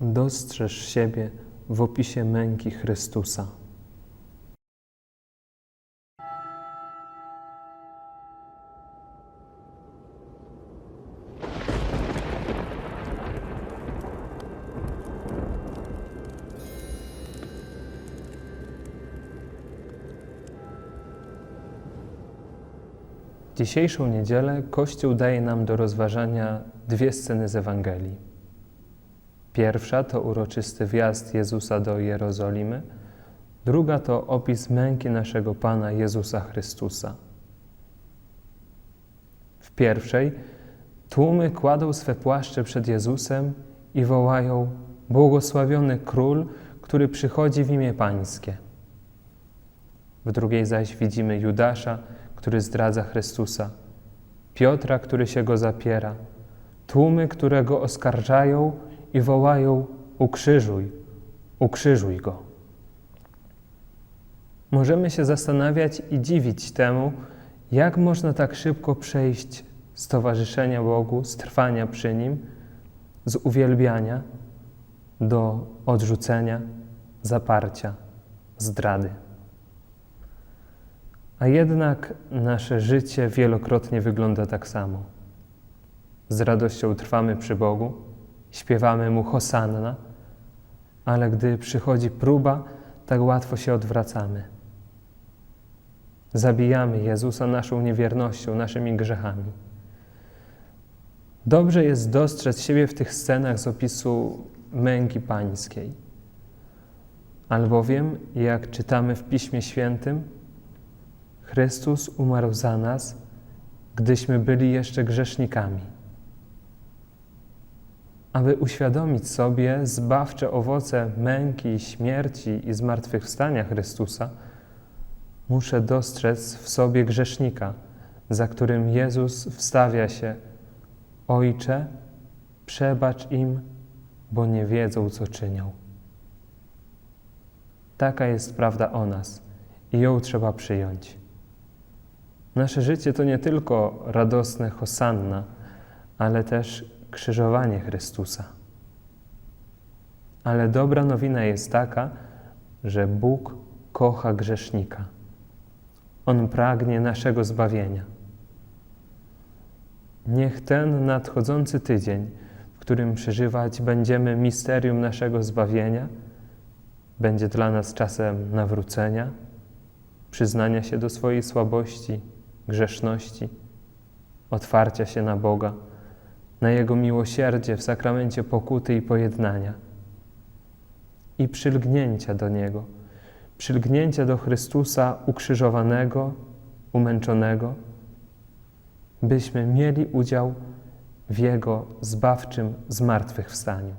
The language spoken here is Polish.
Dostrzeż siebie w opisie męki Chrystusa. Dzisiejszą niedzielę Kościół daje nam do rozważania dwie sceny z Ewangelii. Pierwsza to uroczysty wjazd Jezusa do Jerozolimy, druga to opis męki naszego Pana Jezusa Chrystusa. W pierwszej tłumy kładą swe płaszcze przed Jezusem i wołają: Błogosławiony król, który przychodzi w imię Pańskie. W drugiej zaś widzimy Judasza, który zdradza Chrystusa, Piotra, który się go zapiera, tłumy, które go oskarżają i wołają: Ukrzyżuj, ukrzyżuj go. Możemy się zastanawiać i dziwić temu, jak można tak szybko przejść z towarzyszenia Bogu, z trwania przy Nim, z uwielbiania do odrzucenia, zaparcia, zdrady. A jednak nasze życie wielokrotnie wygląda tak samo. Z radością trwamy przy Bogu, śpiewamy Mu hosanna, ale gdy przychodzi próba, tak łatwo się odwracamy. Zabijamy Jezusa naszą niewiernością, naszymi grzechami. Dobrze jest dostrzec siebie w tych scenach z opisu męki pańskiej. Albowiem, jak czytamy w Piśmie Świętym, Chrystus umarł za nas, gdyśmy byli jeszcze grzesznikami. Aby uświadomić sobie zbawcze owoce męki, śmierci i zmartwychwstania Chrystusa, muszę dostrzec w sobie grzesznika, za którym Jezus wstawia się: Ojcze, przebacz im, bo nie wiedzą, co czynią. Taka jest prawda o nas i ją trzeba przyjąć. Nasze życie to nie tylko radosne hosanna, ale też krzyżowanie Chrystusa. Ale dobra nowina jest taka, że Bóg kocha grzesznika. On pragnie naszego zbawienia. Niech ten nadchodzący tydzień, w którym przeżywać będziemy misterium naszego zbawienia, będzie dla nas czasem nawrócenia, przyznania się do swojej słabości, grzeszności, otwarcia się na Boga, na Jego miłosierdzie w sakramencie pokuty i pojednania i przylgnięcia do Niego, przylgnięcia do Chrystusa ukrzyżowanego, umęczonego, byśmy mieli udział w Jego zbawczym zmartwychwstaniu.